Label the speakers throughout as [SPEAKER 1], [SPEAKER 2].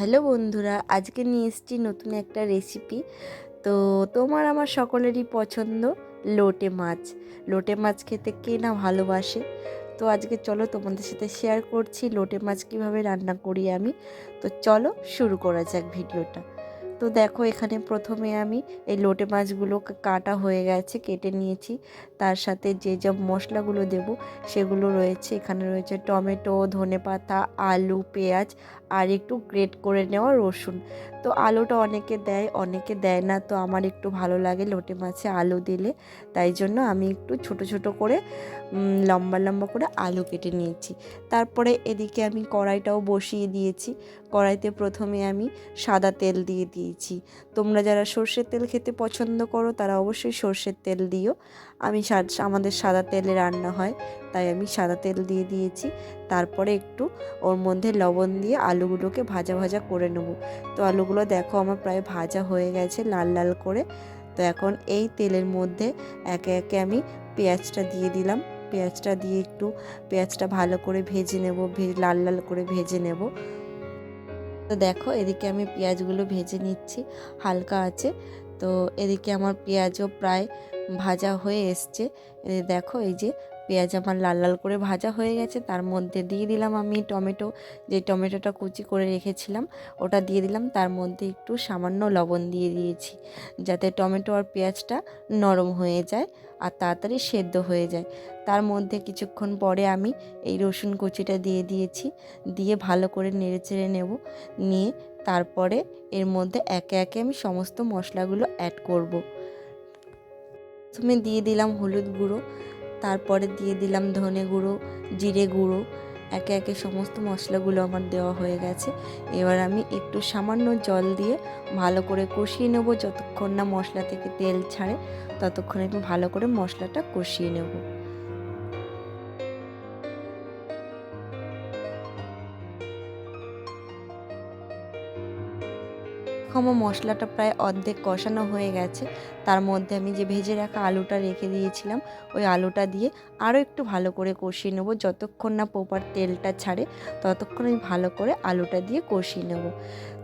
[SPEAKER 1] Hello বন্ধুরা, আজকে নিয়ে এসেছি নতুন একটা রেসিপি তো তোমার আমার সকলেরই পছন্দ লোটে মাছ। লোটে মাছ খেতে কে না ভালোবাসে? তো আজকে চলো তোমাদের সাথে শেয়ার করছি লোটে মাছ কীভাবে রান্না করি আমি। তো চলো শুরু করা যাক ভিডিওটা। তো দেখো এখানে প্রথমে আমি এই লোটে মাছগুলো কাটা হয়ে গেছে, কেটে নিয়েছি। তার সাথে যে সব মশলাগুলো দেব সেগুলো রয়েছে। এখানে রয়েছে টমেটো ধনে পাতা আলু, পেঁয়াজ আর একটু গ্রেট করে নেওয়া রসুন। তো আলুটা অনেকে দেয় অনেকে দেয় না। তো আমার একটু ভালো লাগে লোটে মাছে আলু দিলে। তাই জন্য আমি একটু ছোট ছোট করে লম্বা লম্বা করে আলু কেটে নিয়েছি। তারপরে এদিকে আমি কড়াইটাও বসিয়ে দিয়েছি। কড়াইতে প্রথমে আমি সাদা তেল দিয়ে দিয়েছি। তোমরা যারা সর্ষের তেল খেতে পছন্দ করো, তারা অবশ্যই সর্ষের তেল দিও। আমি আমাদের সাদা তেলে রান্না হয়, তাই আমি সাদা তেল দিয়ে দিয়েছি। তারপরে একটু ওর মধ্যে লবণ দিয়ে আলুগুলোকে ভাজা ভাজা করে নেব। তো আলুগুলো দেখো আমার প্রায় ভাজা হয়ে গেছে লাল লাল করে। তো এখন এই তেলের মধ্যে একে একে আমি পেঁয়াজটা দিয়ে দিলাম। পেঁয়াজটা দিয়ে একটু পেঁয়াজটা ভালো করে ভেজে নেব লাল লাল করে ভেজে নেব। তো দেখো এদিকে আমি পেঁয়াজগুলো ভেজে নিচ্ছি, হালকা আছে। তো এদিকে আমার পেঁয়াজও প্রায় ভাজা হয়ে এসছে। দেখো এই যে পেঁয়াজ আমার লাল লাল করে ভাজা হয়ে গেছে। তার মধ্যে দিয়ে দিলাম আমি টমেটো, যে টমেটোটা কুচি করে রেখেছিলাম, ওটা দিয়ে দিলাম। তার মধ্যে একটু সামান্য লবণ দিয়ে দিয়েছি, যাতে টমেটো আর পেঁয়াজটা নরম হয়ে যায় আর তাড়াতাড়ি সেদ্ধ হয়ে যায়। তার মধ্যে কিছুক্ষণ পরে আমি এই রসুন কুচিটা দিয়ে দিয়েছি, দিয়ে ভালো করে নেড়ে চেড়ে নেব। নিয়ে তারপরে এর মধ্যে একে একে আমি সমস্ত মশলাগুলো অ্যাড করব। প্রথমে দিয়ে দিলাম হলুদ গুঁড়ো তারপরে দিয়ে দিলাম ধনে গুঁড়ো, জিরে গুঁড়ো, একে একে সমস্ত মশলাগুলো আমার দেওয়া হয়ে গেছে। এবার আমি একটু সামান্য জল দিয়ে ভালো করে কষিয়ে নেব, যতক্ষণ না মশলা থেকে তেল ছাড়ে, ততক্ষণ আমি ভালো করে মশলাটা কষিয়ে নেব। আমার মশলাটা প্রায় অর্ধেক কষানো হয়ে গেছে। তার মধ্যে আমি যে ভেজে রাখা আলুটা রেখে দিয়েছিলাম, ওই আলুটা দিয়ে আরও একটু ভালো করে কষিয়ে নেব। যতক্ষণ না পোপার তেলটা ছাড়ে, ততক্ষণ আমি ভালো করে আলুটা দিয়ে কষিয়ে নেব।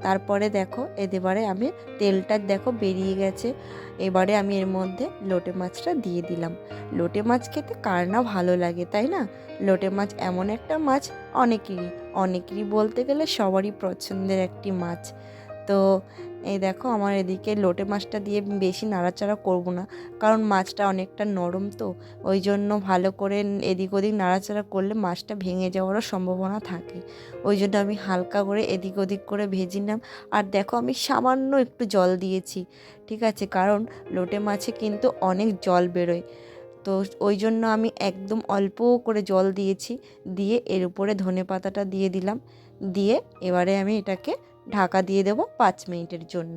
[SPEAKER 1] তারপরে দেখো এবারে আমি তেলটা দেখো বেরিয়ে গেছে। এবারে আমি এর মধ্যে লোটে মাছটা দিয়ে দিলাম। লোটে মাছ খেতে কার না ভালো লাগে, তাই না? লোটে মাছ এমন একটা মাছ, অনেকেরই। অনেকেরই বলতে গেলে সবারই পছন্দের একটি মাছ। তো এই দেখো আমার এদিকে লোটে মাছটা দিয়ে বেশি নাড়াচাড়া করব না, কারণ মাছটা অনেকটা নরম তো, ওই জন্য ভালো করে এদিক ওদিক নাড়াচাড়া করলে মাছটা ভেঙে যাওয়ারও সম্ভাবনা থাকে। ওই জন্য আমি হালকা করে এদিক ওদিক করে ভেজে নিলাম। আর দেখো আমি সামান্য একটু জল দিয়েছি, ঠিক আছে? কারণ লোটে মাছে কিন্তু অনেক জল বেরোয়। তো ওই জন্য আমি একদম অল্প করে জল দিয়েছি, দিয়ে এর উপরে ধনে পাতাটা দিয়ে দিলাম। দিয়ে এবারে আমি এটাকে ঢাকা দিয়ে দেব পাঁচ মিনিটের জন্য।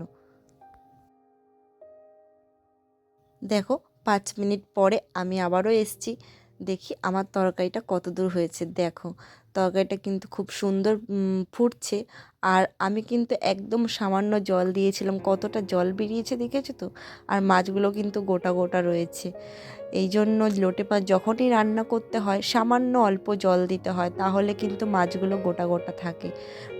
[SPEAKER 1] দেখো, পাঁচ মিনিট পরে আমি আবারও এসছি। দেখি আমার তরকারিটা কত দূর হয়েছে। দেখো তরকারিটা কিন্তু খুব সুন্দর ফুটছে। আর আমি কিন্তু একদম সামান্য জল দিয়েছিলাম, কতটা জল বেরিয়েছে দেখেছ তো? আর মাছগুলো কিন্তু গোটা গোটা রয়েছে। এই জন্য লোটে মাছ যখনই রান্না করতে হয়, সামান্য অল্প জল দিতে হয়, তাহলে কিন্তু মাছগুলো গোটা গোটা থাকে।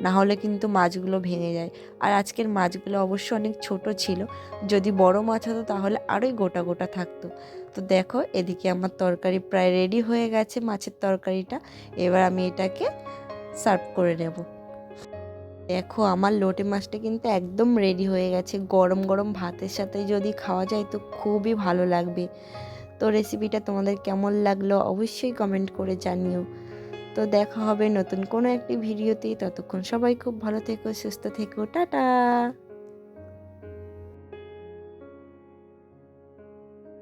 [SPEAKER 1] না হলে কিন্তু মাছগুলো ভেঙে যায়। আর আজকের মাছগুলো অবশ্য অনেক ছোট ছিল, যদি বড় মাছ হতো তাহলে আরোই গোটা গোটা থাকতো। তো দেখো, এদিকে আমার তরকারি প্রায় রেডি হয়ে গেছে মাছের তরকারিটা। এবার আমি এটাকে সার্ভ করে নেব। দেখো আমার লোটে মাছটা কিন্তু একদম রেডি হয়ে গেছে। গরম গরম ভাতের সাথে যদি খাওয়া যায় তো খুবই ভালো লাগবে। তো রেসিপিটা তোমাদের কেমন লাগল অবশ্যই কমেন্ট করে জানিও। তো দেখা হবে নতুন কোনো একটি ভিডিওতেই ততক্ষণ সবাই খুব ভালো থেকো, সুস্থ থেকো। টাটা!